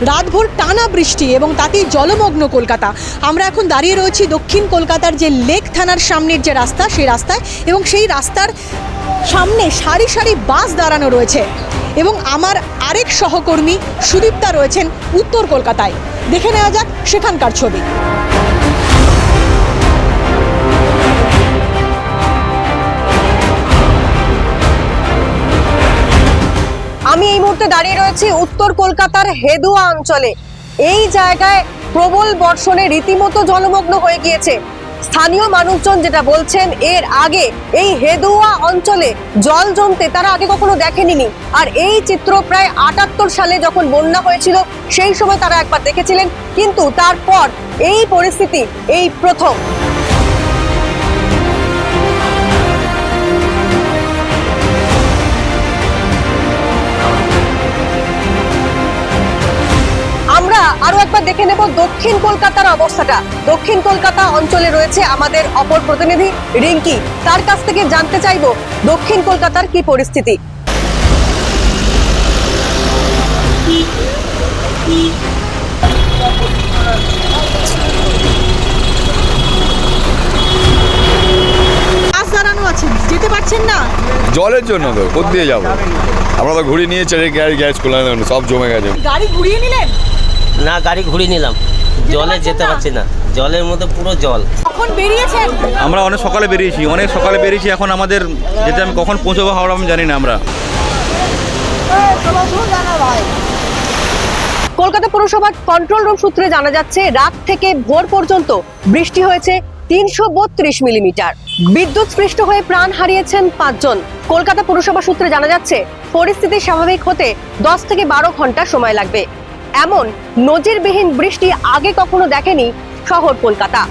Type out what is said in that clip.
রাতভর টানা বৃষ্টি এবং তাতেই জলমগ্ন কলকাতা। আমরা এখন দাঁড়িয়ে রয়েছি দক্ষিণ কলকাতার যে লেক থানার সামনের যে রাস্তা, সেই রাস্তায় এবং সেই রাস্তার সামনে সারি সারি বাস দাঁড়ানো রয়েছে এবং আমার আরেক সহকর্মী সুদীপ্তা রয়েছেন উত্তর কলকাতায়। দেখে নেওয়া যাক সেখানকার ছবি। আমি এই মুহূর্তে দাঁড়িয়ে রয়েছি উত্তর কলকাতার হেদুয়া অঞ্চলে। এই জায়গায় প্রবল বর্ষণে রীতিমতো জলমগ্ন হয়ে গিয়েছে। স্থানীয় মানুষজন যেটা বলছেন, এর আগে এই হেদুয়া অঞ্চলে জল জমতে তারা আগে কখনো দেখেনি আর এই চিত্র প্রায় আটাত্তর সালে যখন বন্যা হয়েছিল, সেই সময় তারা একবার দেখেছিলেন। কিন্তু তারপর এই পরিস্থিতি, এই প্রথম। আরও একবার দেখে নেব দক্ষিণ কলকাতার অবস্থাটা। দক্ষিণ কলকাতা অঞ্চলে রয়েছে আমাদের অপর প্রতিনিধি রিঙ্কি। তার কাছ থেকে জানতে চাইব দক্ষিণ কলকাতার কি পরিস্থিতি। দাঁড়ানো আছে। যেতে পারছেন না? জলের জন্য তো কোথ দিয়ে যাব। আমরা তো ঘুরিয়ে নিয়ে গাড়ি গ্যাস করলাম সব জমে গেছে। গাড়ি ঘুরিয়ে নিলেন? না গাড়ি ঘুরিয়ে নিলাম। জলে যেতে পারছি না। জলের মধ্যে পুরো জল। কখন বেরিয়েছেন? আমরা অনেক সকালে বেরিয়েছি অনেক সকালে বেরিয়েছি এখন আমাদের যেতে আমি কখন পৌঁছবো হাওড়া আমি জানি না আমরা। কলকাতা পৌরসভার কন্ট্রোল রুম সূত্রে জানা যাচ্ছে রাত থেকে ভোর পর্যন্ত বৃষ্টি হয়েছে তিনশো বত্রিশ মিলিমিটার। বিদ্যুৎ স্পৃষ্ট হয়ে প্রাণ হারিয়েছেন পাঁচজন। কলকাতা পুরসভা সূত্রে জানা যাচ্ছে পরিস্থিতি স্বাভাবিক হতে দশ থেকে বারো ঘণ্টা সময় লাগবে। এমন নজিরবিহীন বৃষ্টি আগে কখনো দেখেনি শহর কলকাতা।